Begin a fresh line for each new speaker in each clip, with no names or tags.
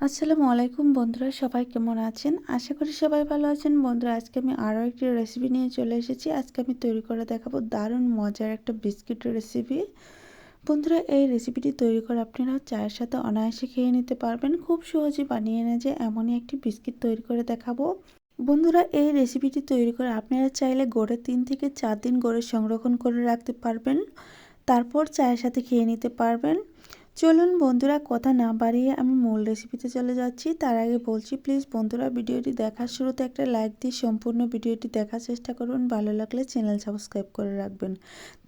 আসসালামু আলাইকুম বন্ধুরা, সবাই কেমন আছেন? আশা করি সবাই ভালো আছেন। বন্ধুরা, আজকে আমি আরও একটি রেসিপি নিয়ে চলে এসেছি। আজকে আমি তৈরি করে দেখাবো দারুণ মজার একটা বিস্কিটের রেসিপি বন্ধুরা, এই রেসিপিটি তৈরি করে আপনারা চায়ের সাথে অনায়াসে খেয়ে নিতে পারবেন। খুব সহজে বানিয়ে এনে যে এমনই একটি বিস্কিট তৈরি করে দেখাবো। বন্ধুরা, এই রেসিপিটি তৈরি করে আপনারা চাইলে গড়ে তিন থেকে চার দিন গড়ে সংরক্ষণ করে রাখতে পারবেন। তারপর চায়ের সাথে খেয়ে নিতে পারবেন। চলুন বন্ধুরা, কথা না বাড়িয়ে আমি মূল রেসিপিতে চলে যাচ্ছি। তার আগে বলছি প্লিজ বন্ধুরা, ভিডিওটি দেখার শুরুতে একটা লাইক দিয়ে সম্পূর্ণ ভিডিওটি দেখার চেষ্টা করুন। ভালো লাগলে চ্যানেল সাবস্ক্রাইব করে রাখবেন।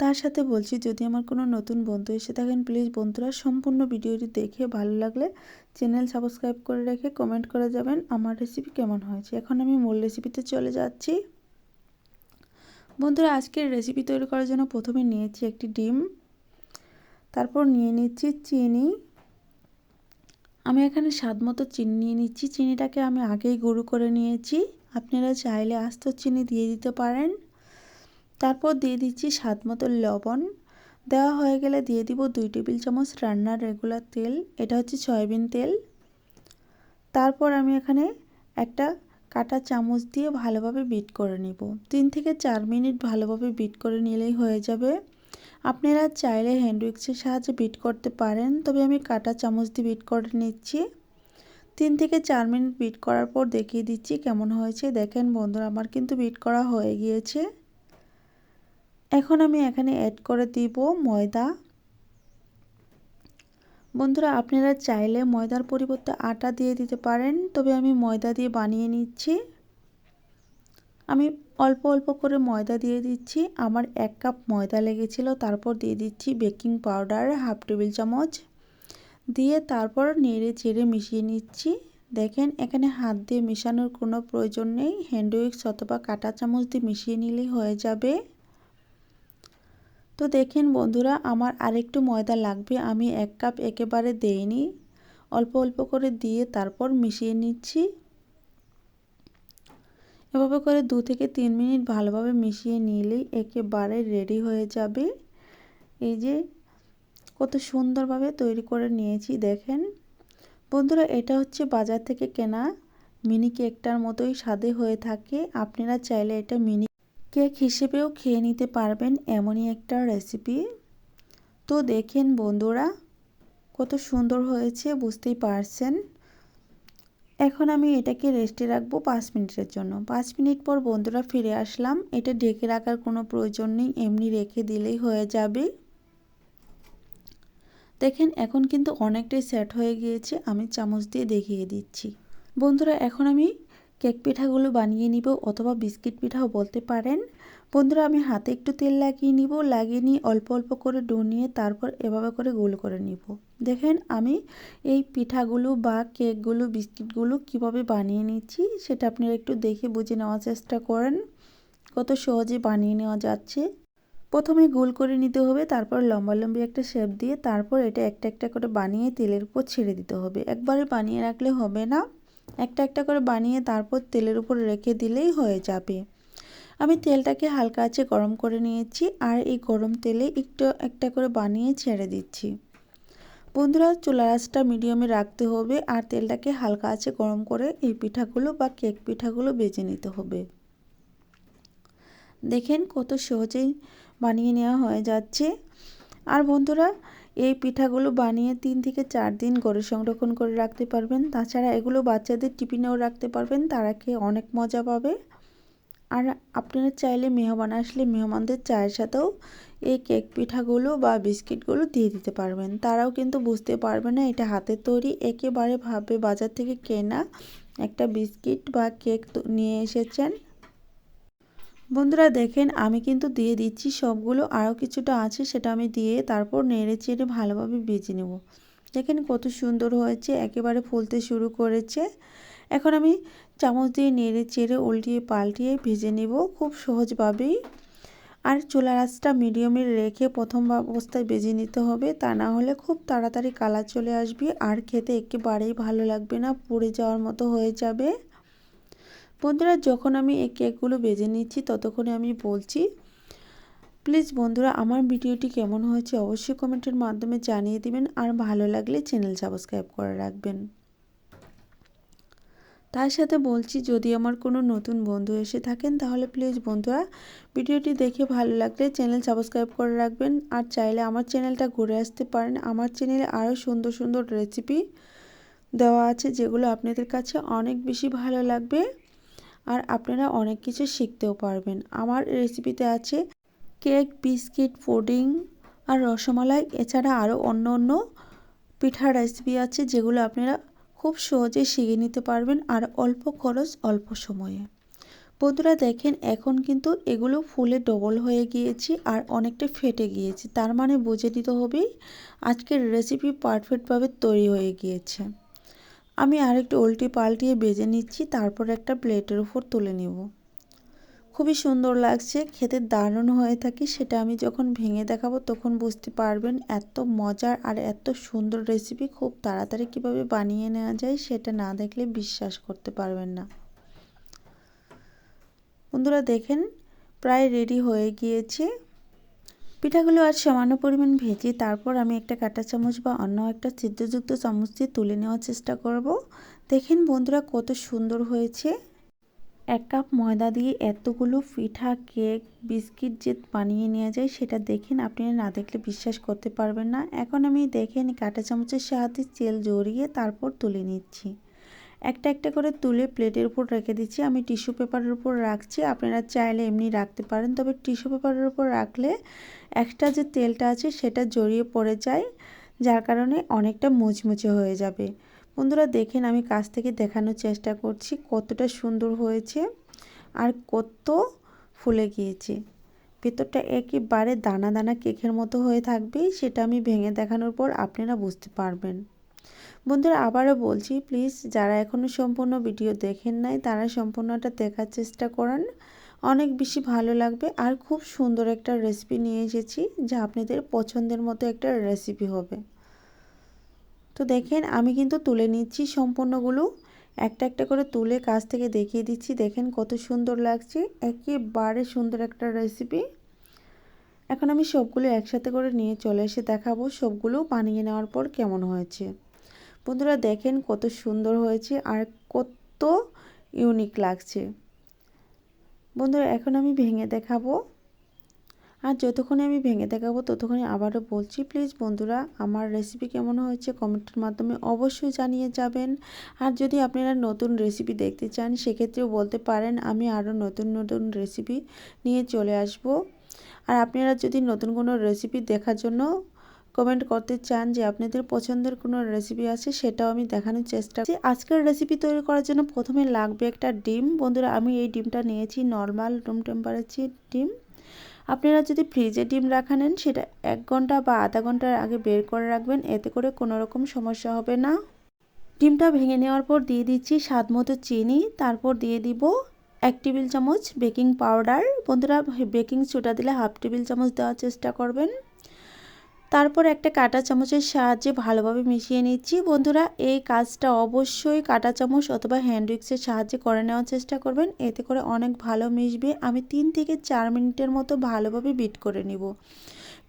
তার সাথে বলছি, যদি আমার কোনো নতুন বন্ধু এসে থাকেন প্লিজ বন্ধুরা, সম্পূর্ণ ভিডিওটি দেখে ভালো লাগলে চ্যানেল সাবস্ক্রাইব করে রেখে কমেন্ট করে যাবেন আমার রেসিপি কেমন হয়েছে। এখন আমি মূল রেসিপিতে চলে যাচ্ছি। বন্ধুরা, আজকের রেসিপি তৈরি করার জন্য প্রথমে নিয়েছি একটি ডিম। তারপর নিয়ে নিচ্ছি চিনি। আমি এখানে স্বাদ মতো চিনি নিয়ে নিচ্ছি। চিনিটাকে আমি আগেই গুঁড়ো করে নিয়েছি। আপনারা চাইলে আস্ত চিনি দিয়ে দিতে পারেন। তারপর দিয়ে দিচ্ছি স্বাদ মতো লবণ। দেওয়া হয়ে গেলে দিয়ে দিব দুই টেবিল চামচ রান্নার রেগুলার তেল। এটা হচ্ছে সয়াবিন তেল। তারপর আমি এখানে একটা কাটা চামচ দিয়ে ভালোভাবে বিট করে নিব। তিন থেকে চার মিনিট ভালোভাবে বিট করে নিলেই হয়ে যাবে। আপনারা চাইলে হ্যান্ড উইক্সের সাহায্যে বিট করতে পারেন, তবে আমি কাটা চামচ দিয়ে বিট করে নিচ্ছি। তিন থেকে চার মিনিট বিট করার পর দেখিয়ে দিচ্ছি কেমন হয়েছে। দেখেন বন্ধুরা, আমার কিন্তু বিট করা হয়ে গিয়েছে। এখন আমি এখানে অ্যাড করে দিব ময়দা। বন্ধুরা, আপনারা চাইলে ময়দার পরিবর্তে আটা দিয়ে দিতে পারেন, তবে আমি ময়দা দিয়ে বানিয়ে নিচ্ছি। আমি অল্প অল্প করে ময়দা দিয়ে দিচ্ছি। আমার এক কাপ ময়দা লেগেছিল, তারপর দিয়ে দিচ্ছি বেকিং পাউডার হাফ টেবিল চামচ। দিয়ে তারপর নেড়ে চেড়ে মিশিয়ে নিচ্ছি। দেখেন, এখানে হাত দিয়ে মেশানোর কোনো প্রয়োজন নেই। হ্যান্ড উইক্স অথবা কাটা চামচ দিয়ে মিশিয়ে নিলেই হয়ে যাবে। তো দেখেন বন্ধুরা, আমার আরেকটু ময়দা লাগবে, আমি এক কাপ একেবারে দেইনি। অল্প অল্প করে দিয়ে তারপর মিশিয়ে নিচ্ছি। এভাবে করে দু থেকে তিন মিনিট ভালোভাবে মিশিয়ে নিলেই একেবারে রেডি হয়ে যাবে। এই যে কত সুন্দরভাবে তৈরি করে নিয়েছি, দেখেন। বন্ধুরা, এটা হচ্ছে বাজার থেকে কেনা মিনি কেকটার মতোই স্বাদে হয়ে থাকে। আপনারা চাইলে এটা মিনি কেক হিসেবেও খেয়ে নিতে পারবেন এমনই একটা রেসিপি। তো দেখেন বন্ধুরা, কত সুন্দর হয়েছে, বুঝতেই পারছেন। এখন আমি এটাকে রেস্টে রাখব পাঁচ মিনিটের জন্য। পাঁচ মিনিট পর বন্ধুরা ফিরে আসলাম। এটা ঢেকে রাখার কোনো প্রয়োজন নেই, এমনি রেখে দিলেই হয়ে যাবে। দেখেন, এখন কিন্তু অনেকটাই সেট হয়ে গিয়েছে। আমি চামচ দিয়ে দেখিয়ে দিচ্ছি। বন্ধুরা, এখন আমি কেক পিঠাগুলো বানিয়ে নিব অথবা বিস্কিট পিঠাও বলতে পারেন। বন্ধুরা, আমি হাতে একটু তেল লাগিয়ে নিব। লাগিয়ে নিয়ে অল্প অল্প করে ডো নিয়ে তারপর এভাবে করে গোল করে নিব। দেখেন আমি এই পিঠাগুলো বা কেকগুলো, বিস্কিটগুলো কীভাবে বানিয়ে নিচ্ছি সেটা আপনারা একটু দেখে বুঝে নেওয়ার চেষ্টা করেন। কত সহজে বানিয়ে নেওয়া যাচ্ছে। প্রথমে গোল করে নিতে হবে, তারপর লম্বা লম্বি একটা শেপ দিয়ে তারপর এটা একটা একটা করে বানিয়ে তেলের উপর ছেড়ে দিতে হবে। একবারে বানিয়ে রাখলে হবে না। একটা একটা করে বানিয়ে তারপর তেলের উপর রেখে দিলেই হয়ে যাবে। আমি তেলটাকে হালকা আছে গরম করে নিয়েছি আর এই গরম তেলে একটু, একটা করে বানিয়ে ছেড়ে দিচ্ছি। বন্ধুরা চুলা আঁচটা মিডিয়ামে রাখতে হবে আর তেলটাকে হালকা আছে গরম করে এই পিঠাগুলো বা কেক পিঠাগুলো বেজে নিতে হবে। দেখেন কত সহজেই বানিয়ে নেওয়া হয়ে যাচ্ছে। আর বন্ধুরা, এই পিঠাগুলো বানিয়ে তিন থেকে চার দিন গড়ে সংরক্ষণ করে রাখতে পারবেন। তাছাড়া এগুলো বাচ্চাদের টিফিনেও রাখতে পারবেন, তারা খেয়ে অনেক মজা পাবে। আর আপনারা চাইলে মেহমান আসলে মেহমানদের চায়ের সাথেও এই কেক পিঠাগুলো বা বিস্কিটগুলো দিয়ে দিতে পারবেন। তারাও কিন্তু বুঝতে পারবে না এটা হাতের তৈরি, একেবারে ভাবে বাজার থেকে কেনা একটা বিস্কিট বা কেক নিয়ে এসেছেন। বন্ধুরা দেখেন, আমি কিন্তু দিয়ে দিচ্ছি সবগুলো, আরও কিছুটা আছে সেটা আমি দিয়ে তারপর নেড়ে চেড়ে ভালোভাবে বেজে নেব। দেখেন কত সুন্দর হয়েছে, একেবারে ফুলতে শুরু করেছে। এখন আমি চামচ দিয়ে নেড়ে চেড়ে উল্টিয়ে পাল্টিয়ে ভেজে নেব খুব সহজভাবেই। আর চুলার আঁচটা মিডিয়ামে রেখে প্রথম অবস্থায় বেজে নিতে হবে, তা না হলে খুব তাড়াতাড়ি কালার চলে আসবে আর খেতে একেবারেই ভালো লাগবে না, পুড়ে যাওয়ার মতো হয়ে যাবে। বন্ধুরা, যখন আমি এই কেকগুলো বেজে নিচ্ছি ততক্ষণে আমি বলছি, প্লিজ বন্ধুরা, আমার ভিডিওটি কেমন হয়েছে অবশ্যই কমেন্টের মাধ্যমে জানিয়ে দিবেন, আর ভালো লাগলে চ্যানেল সাবস্ক্রাইব করে রাখবেন। তার সাথে বলছি, যদি আমার কোনো নতুন বন্ধু এসে থাকেন, তাহলে প্লিজ বন্ধুরা, ভিডিওটি দেখে ভালো লাগলে চ্যানেল সাবস্ক্রাইব করে রাখবেন। আর চাইলে আমার চ্যানেলটা ঘুরে আসতে পারেন। আমার চ্যানেলে আরও সুন্দর সুন্দর রেসিপি দেওয়া আছে, যেগুলো আপনাদের কাছে অনেক বেশি ভালো লাগবে। আর আপনারা অনেক কিছু শিখতেও পারবেন। আমার রেসিপিতে আছে কেক বিস্কিট পুডিং আর রসমালাই। এছাড়া আরও অন্য অন্য পিঠার রেসিপি আছে, যেগুলো আপনারা খুব সহজে শিখে নিতে পারবেন আর অল্প খরচ, অল্প সময়ে। বন্ধুরা দেখেন, এখন কিন্তু এগুলো ফুলে ডবল হয়ে গিয়েছে আর অনেকটা ফেটে গিয়েছে। তার মানে বুঝে নিতে হবে, আজকের রেসিপি পারফেক্টভাবে তৈরি হয়ে গিয়েছে। আমি আরেকটু উল্টে পাল্টিয়ে বেজে নিচ্ছি, তারপর একটা প্লেটের উপর তুলে নেব। খুবই সুন্দর লাগছে, খেতে দারুণ হয়ে থাকে, সেটা আমি যখন ভেঙে দেখাবো তখন বুঝতে পারবেন এত মজার আর এত সুন্দর রেসিপি খুব তাড়াতাড়ি কীভাবে বানিয়ে নেওয়া যায় সেটা না দেখলে বিশ্বাস করতে পারবেন না। বন্ধুরা দেখেন, প্রায় রেডি হয়ে গিয়েছে। পিঠাগুলো আর সামান্য পরিমাণ ভেজে তারপর আমি একটা কাঁটা চামচ বা অন্য একটা ছিদ্রযুক্ত চামচ দিয়ে তুলে নেওয়ার চেষ্টা করব। দেখেন বন্ধুরা কত সুন্দর হয়েছে। এক কাপ ময়দা দিয়ে এতগুলো পিঠা, কেক, বিস্কিট যে বানিয়ে নেওয়া যায় সেটা দেখেন আপনি না দেখলে বিশ্বাস করতে পারবেন না। এখন আমি দেখেন কাঁটা চামচের সাহায্যে তেল জড়িয়ে তারপর তুলে নিচ্ছি। একটা একটা করে তুলে প্লেটের উপর রেখে দিচ্ছি। আমি টিস্যু পেপারের উপর রাখছি। আপনারা চাইলে এমনি রাখতে পারেন। তবে টিস্যু পেপারের উপর রাখলে একটা যে তেলটা আছে সেটা জড়িয়ে পড়ে যায়, যার কারণে অনেকটা মুচমুচে হয়ে যাবে। বন্ধুরা দেখেন আমি কাছ থেকে দেখানোর চেষ্টা করছি কতটা সুন্দর হয়েছে আর কত ফুলে গিয়েছে। ভেতরটা একেবারে দানা দানা কেকের মতো হয়ে থাকবে, সেটা আমি ভেঙে দেখানোর পর আপনারা বুঝতে পারবেন। বন্ধুরা আবারও বলছি প্লিজ যারা এখনও সম্পূর্ণ ভিডিও দেখেন নাই, তারা সম্পূর্ণটা দেখার চেষ্টা করেন। অনেক বেশি ভালো লাগবে আর খুব সুন্দর একটা রেসিপি নিয়ে এসেছি, যা আপনাদের পছন্দের মতো একটা রেসিপি হবে। তো দেখেন, আমি কিন্তু তুলে নিচ্ছি সম্পূর্ণগুলো। একটা একটা করে তুলে কাছ থেকে দেখিয়ে দিচ্ছি। দেখেন কত সুন্দর লাগছে। একেবারে সুন্দর একটা রেসিপি এখন আমি সবগুলো একসাথে করে নিয়ে চলে এসে দেখাবো সবগুলো বানিয়ে নেওয়ার পর কেমন হয়েছে। বন্ধুরা, দেখেন কত সুন্দর হয়েছে আর কত ইউনিক লাগছে। বন্ধুরা, এখন আমি ভেঙে দেখাবো। আর যতক্ষণে আমি ভেঙে দেখাবো, ততক্ষণে আবারও বলছি, প্লিজ বন্ধুরা, আমার রেসিপি কেমন হয়েছে কমেন্টের মাধ্যমে অবশ্যই জানিয়ে যাবেন। আর যদি আপনারা নতুন রেসিপি দেখতে চান, সেক্ষেত্রেও বলতে পারেন, আমি আরও নতুন নতুন রেসিপি নিয়ে চলে আসব। আর আপনারা যদি নতুন কোনো রেসিপি দেখার জন্য কমেন্ট করতে চান যে আপনাদের পছন্দের কোনো রেসিপি আছে, সেটাও আমি দেখানোর চেষ্টা করছি। আজকের রেসিপি তৈরি করার জন্য প্রথমে লাগবে একটা ডিম। বন্ধুরা, আমি এই ডিমটা নিয়েছি নর্মাল রুম টেম্পারেচার ডিম। আপনারা যদি ফ্রিজে ডিম রাখা নেন, সেটা এক ঘণ্টা বা আধা ঘণ্টার আগে বের করে রাখবেন, এতে করে কোনো রকম সমস্যা হবে না। ডিমটা ভেঙে নেওয়ার পর দিয়ে দিচ্ছি স্বাদ মতো চিনি, তারপর দিয়ে দিব এক টেবিল চামচ বেকিং পাউডার। বন্ধুরা, বেকিং সোডা দিলে হাফ টেবিল চামচ দেওয়ার চেষ্টা করবেন। তারপর একটা কাঁটা চামচের সাহায্যে ভালোভাবে মিশিয়ে নিচ্ছি। বন্ধুরা, এই কাজটা অবশ্যই কাঁটা চামচ অথবা হ্যান্ড উইক্সের সাহায্যে করে নেওয়ার চেষ্টা করবেন। এতে করে অনেক ভালো মিশবে। আমি তিন থেকে চার মিনিটের মতো ভালোভাবে বিট করে নিব।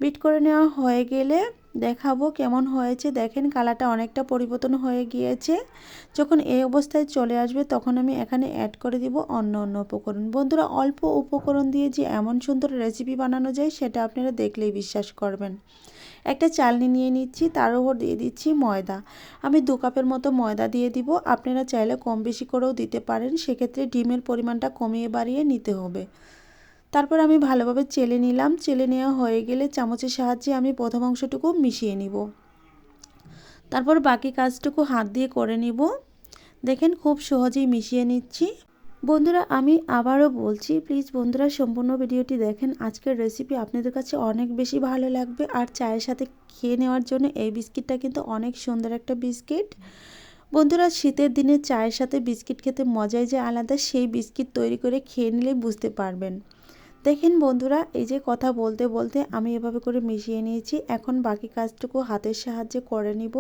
বিট করে নেওয়া হয়ে গেলে দেখাবো কেমন হয়েছে। দেখেন কালারটা অনেকটা পরিবর্তন হয়ে গিয়েছে। যখন এই অবস্থায় চলে আসবে, তখন আমি এখানে অ্যাড করে দিব অন্য অন্য উপকরণ। বন্ধুরা, অল্প উপকরণ দিয়ে যে এমন সুন্দর রেসিপি বানানো যায়, সেটা আপনারা দেখলেই বিশ্বাস করবেন। একটা চালনি নিয়ে নিচ্ছি, তার উপর দিয়ে দিচ্ছি ময়দা। আমি দু কাপের মতো ময়দা দিয়ে দিব। আপনারা চাইলে কম বেশি করেও দিতে পারেন, সেক্ষেত্রে ডিমের পরিমাণটা কমিয়ে বাড়িয়ে নিতে হবে। তারপর আমি ভালোভাবে চেলে নিলাম। চেলে নেওয়া হয়ে গেলে চামচের সাহায্যে আমি প্রথম অংশটুকু মিশিয়ে নিব। তারপর বাকি কাজটুকু হাত দিয়ে করে নিব। দেখেন খুব সহজেই মিশিয়ে নিচ্ছি। বন্ধুরা, আমি আবারও বলছি প্লিজ বন্ধুরা, সম্পূর্ণ ভিডিওটি দেখেন। আজকের রেসিপি আপনাদের কাছে অনেক বেশি ভালো লাগবে। আর চায়ের সাথে খেয়ে নেওয়ার জন্য এই বিস্কিটটা কিন্তু অনেক সুন্দর একটা বিস্কিট। বন্ধুরা, শীতের দিনে চায়ের সাথে বিস্কিট খেতে মজাই যে আলাদা, সেই বিস্কিট তৈরি করে খেয়ে নিলে বুঝতে পারবেন। দেখেন বন্ধুরা, এই যে কথা বলতে বলতে আমি এভাবে করে মিশিয়ে নিয়েছি। এখন বাকি কাজটুকু হাতের সাহায্যে করে নিব।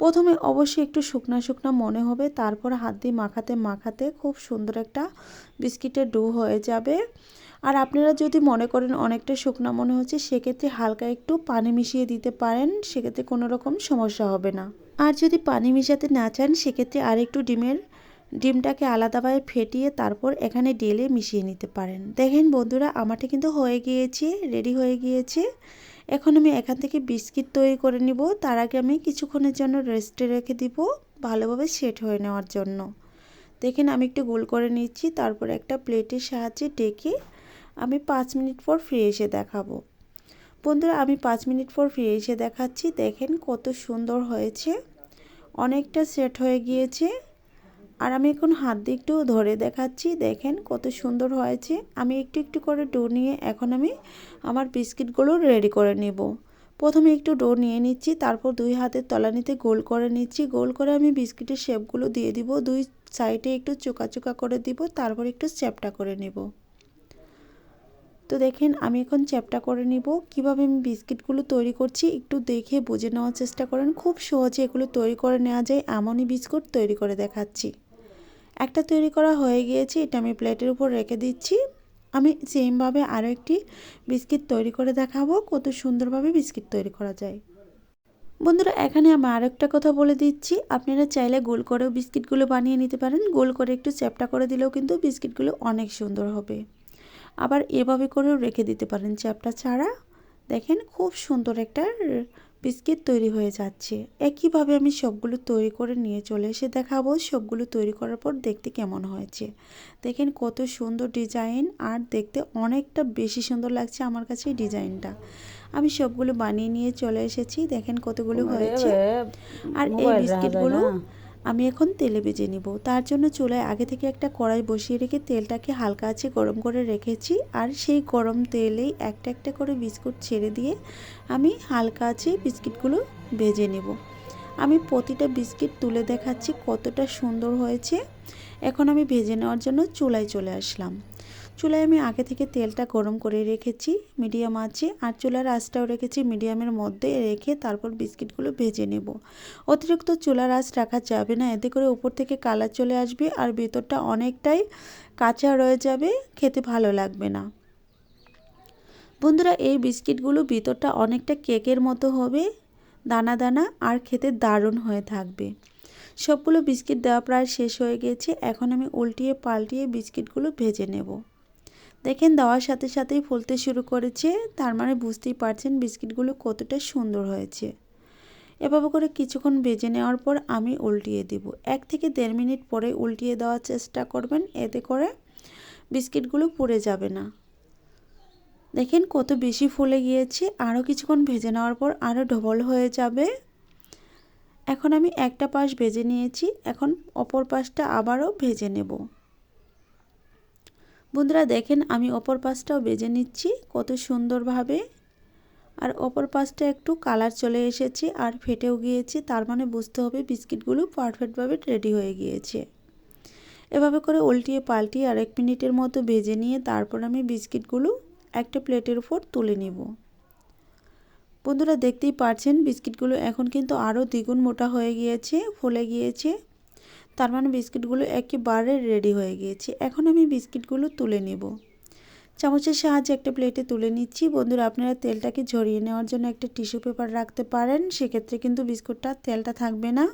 প্রথমে অবশ্যই একটু শুকনা শুকনা মনে হবে, তারপর হাত দিয়ে মাখাতে মাখাতে খুব সুন্দর একটা বিস্কিটের ডো হয়ে যাবে। আর আপনারা যদি মনে করেন অনেকটা শুকনা মনে হচ্ছে, সেক্ষেত্রে হালকা একটু পানি মিশিয়ে দিতে পারেন, সেক্ষেত্রে কোনো রকম সমস্যা হবে না। আর যদি পানি মিশাতে না চান, সেক্ষেত্রে আর একটু ডিমের ডিমটাকে আলাদাভাবে ফেটিয়ে তারপর এখানে ডেলে মিশিয়ে নিতে পারেন। দেখেন বন্ধুরা, আমারটা কিন্তু হয়ে গিয়েছে রেডি হয়ে গিয়েছে। এখন আমি এখান থেকে বিস্কিট তৈরি করে নিব। তার আগে আমি কিছুক্ষণের জন্য রেস্টে রেখে দিব ভালোভাবে সেট হয়ে নেওয়ার জন্য। দেখেন আমি একটু গোল করে নিচ্ছি, তারপর একটা প্লেটের সাহায্যে ডেকে আমি পাঁচ মিনিট পর ফিরে এসে দেখাবো। বন্ধুরা, আমি পাঁচ মিনিট পর ফিরে এসে দেখাচ্ছি। দেখেন কত সুন্দর হয়েছে, অনেকটা সেট হয়ে গিয়েছে। আর আমি এখন হাত দিয়ে একটু ধরে দেখাচ্ছি। দেখেন কত সুন্দর হয়েছে। আমি একটু একটু করে ডো নিয়ে এখন আমি আমার বিস্কিটগুলো রেডি করে নেব। প্রথমে একটু ডো নিয়ে নিচ্ছি, তারপর দুই হাতের তলানিতে গোল করে নিচ্ছি। গোল করে আমি বিস্কিটের শেপগুলো দিয়ে দিব। দুই সাইডে একটু চোকা চোকা করে দিব, তারপর একটু চ্যাপটা করে নেব। তো দেখেন আমি এখন চ্যাপটা করে নিব। কীভাবে আমি বিস্কিটগুলো তৈরি করছি একটু দেখে বুঝে নেওয়ার চেষ্টা করেন। খুব সহজে এগুলো তৈরি করে নেওয়া যায়। এমনই বিস্কুট তৈরি করে দেখাচ্ছি। একটা তৈরি করা হয়ে গিয়েছে, এটা আমি প্লেটের উপর রেখে দিচ্ছি। আমি সেমভাবে আরও একটি বিস্কিট তৈরি করে দেখাবো, কত সুন্দরভাবে বিস্কিট তৈরি করা যায়। বন্ধুরা, এখানে আমি আরেকটা কথা বলে দিচ্ছি। আপনারা চাইলে গোল করেও বিস্কিটগুলো বানিয়ে নিতে পারেন। গোল করে একটু চ্যাপটা করে দিলেও কিন্তু বিস্কিটগুলো অনেক সুন্দর হবে। আবার এভাবে করেও রেখে দিতে পারেন চ্যাপটা ছাড়া। দেখেন খুব সুন্দর একটা বিস্কিট তৈরি হয়ে যাচ্ছে। একইভাবে আমি সবগুলো তৈরি করে নিয়ে চলে এসে দেখাবো। সবগুলো তৈরি করার পর দেখতে কেমন হয়েছে। দেখেন কত সুন্দর ডিজাইন আর দেখতে অনেকটা বেশি সুন্দর লাগছে আমার কাছে এই ডিজাইনটা। আমি সবগুলো বানিয়ে নিয়ে চলে এসেছি। দেখেন কতগুলো হয়েছে। আর এই বিস্কিটগুলো আমি এখন তেলে ভেজে নিব। তার জন্য চুলায় আগে থেকে একটা কড়াই বসিয়ে রেখে তেলটাকে হালকা আছে গরম করে রেখেছি আর সেই গরম তেলেই একটা একটা করে বিস্কুট ছেড়ে দিয়ে আমি হালকা আছে বিস্কিটগুলো ভেজে নেব। আমি প্রতিটা বিস্কিট তুলে দেখাচ্ছি কতটা সুন্দর হয়েছে। এখন আমি ভেজে নেওয়ার জন্য চুলায় চলে আসলাম। চুলায় আমি আগে থেকে তেলটা গরম করে রেখেছি, মিডিয়াম আছে আর চুলার আঁচটাও রেখেছি, মিডিয়ামের মধ্যে রেখে তারপর বিস্কিটগুলো ভেজে নেব। অতিরিক্ত চুলার আঁচ রাখা যাবে না, এতে করে উপর থেকে কালার চলে আসবে আর ভেতরটা অনেকটাই কাঁচা রয়ে যাবে, খেতে ভালো লাগবে না। বন্ধুরা, এই বিস্কিটগুলো ভিতরটা অনেকটা কেকের মতো হবে, দানা দানা আর খেতে দারুণ হয়ে থাকবে। সবগুলো বিস্কিট দেওয়া প্রায় শেষ হয়ে গেছে, এখন আমি উল্টিয়ে পাল্টিয়ে বিস্কিটগুলো ভেজে নেব। দেখেন দেওয়ার সাথে সাথেই ফুলতে শুরু করেছে। তার মানে বুঝতেই পারছেন বিস্কিটগুলো কতটা সুন্দর হয়েছে। এভাবে করে কিছুক্ষণ ভেজে নেওয়ার পর আমি উল্টিয়ে দিব। এক থেকে দেড় মিনিট পরে উল্টিয়ে দেওয়ার চেষ্টা করবেন, এতে করে বিস্কিটগুলো পুড়ে যাবে না। দেখেন কত বেশি ফুলে গিয়েছে আরও কিছুক্ষণ ভেজে নেওয়ার পর আরও ডবল হয়ে যাবে। এখন আমি একটা পাশ ভেজে নিয়েছি, এখন অপর পাশটা আবারও ভেজে নেব। বন্ধুরা দেখেন আমি অপর পাশটাও বেজে নিচ্ছি, কত সুন্দরভাবে। আর অপর পাশটা একটু কালার চলে এসেছে আর ফেটেও গিয়েছে, তার মানে বুঝতে হবে বিস্কিটগুলো পারফেক্টভাবে রেডি হয়ে গিয়েছে। এভাবে করে উল্টিয়ে পাল্টিয়ে আর এক মিনিটের মতো ভেজে নিয়ে তারপর আমি বিস্কিটগুলো একটা প্লেটের উপর তুলে নিব। বন্ধুরা দেখতেই পারছেন বিস্কিটগুলো এখন কিন্তু আরও দ্বিগুণ মোটা হয়ে গিয়েছে, ফুলে গিয়েছে। তার মানে বিস্কিটগুলো একেবারে রেডি হয়ে গিয়েছে। এখন আমি বিস্কিটগুলো তুলে নেব। চামচের সাহায্যে একটা প্লেটে তুলে নিচ্ছি। বন্ধুরা, আপনারা তেলটাকে ঝরিয়ে নেওয়ার জন্য একটা টিস্যু পেপার রাখতে পারেন। সেক্ষেত্রে কিন্তু বিস্কুটটা তেলটা থাকবে না।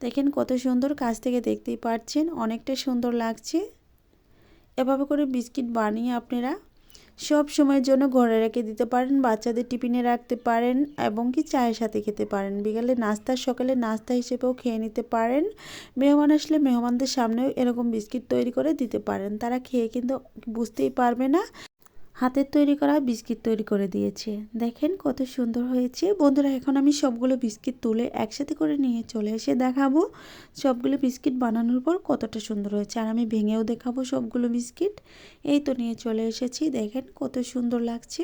দেখেন কত সুন্দর কাছ থেকে দেখতেই পাচ্ছেন, অনেকটা সুন্দর লাগছে। এভাবে করে বিস্কিট বানিয়ে আপনারা সব সময়ের জন্য ঘরে রেখে দিতে পারেন, বাচ্চাদের টিফিনে রাখতে পারেন এবং কি চায়ের সাথে খেতে পারেন। বিকালে নাস্তা, সকালে নাস্তা হিসেবেও খেয়ে নিতে পারেন। মেহমান আসলে মেহমানদের সামনেও এরকম বিস্কিট তৈরি করে দিতে পারেন। তারা খেয়ে কিন্তু বুঝতেই পারবে না। হাতের তৈরি করা বিস্কিট তৈরি করে দিয়েছে। দেখেন কত সুন্দর হয়েছে। বন্ধুরা, এখন আমি সবগুলো বিস্কিট তুলে একসাথে করে নিয়ে চলে এসে দেখাবো সবগুলো বিস্কিট বানানোর পর কতটা সুন্দর হয়েছে। আর আমি ভেঙেও দেখাবো সবগুলো বিস্কিট। এই তো নিয়ে চলে এসেছি। দেখেন কত সুন্দর লাগছে।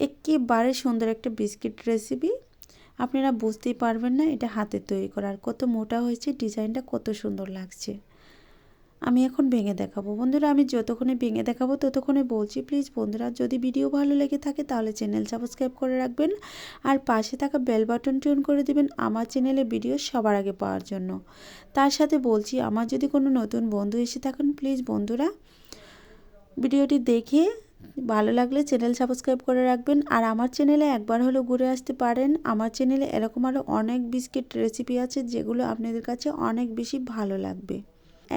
একেবারে সুন্দর একটা বিস্কিট রেসিপি। আপনারা বুঝতেই পারবেন না এটা হাতে তৈরি করা। আর কত মোটা হয়েছে, ডিজাইনটা কত সুন্দর লাগছে। আমি এখন ভেঙে দেখাবো। বন্ধুরা, আমি যতক্ষণে ভেঙে দেখাবো, ততক্ষণে বলছি প্লিজ বন্ধুরা, যদি ভিডিও ভালো লেগে থাকে, তাহলে চ্যানেল সাবস্ক্রাইব করে রাখবেন আর পাশে থাকা বেল বাটন টিউন করে দেবেন আমার চ্যানেলে ভিডিও সবার আগে পাওয়ার জন্য। তার সাথে বলছি, আমার যদি কোনো নতুন বন্ধু এসে থাকেন প্লিজ বন্ধুরা ভিডিওটি দেখে ভালো লাগলে চ্যানেল সাবস্ক্রাইব করে রাখবেন। আর আমার চ্যানেলে একবার হলেও ঘুরে আসতে পারেন। আমার চ্যানেলে এরকম আরও অনেক বিস্কিট রেসিপি আছে, যেগুলো আপনাদের কাছে অনেক বেশি ভালো লাগবে।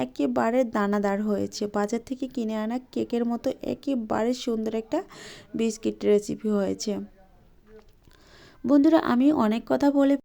একেবারে দানাদার হয়েছে। বাজার থেকে কিনে আনা কেকের মতো একেবারে সুন্দর একটা বিস্কিট রেসিপি হয়েছে। বন্ধুরা, আমি অনেক কথা বলে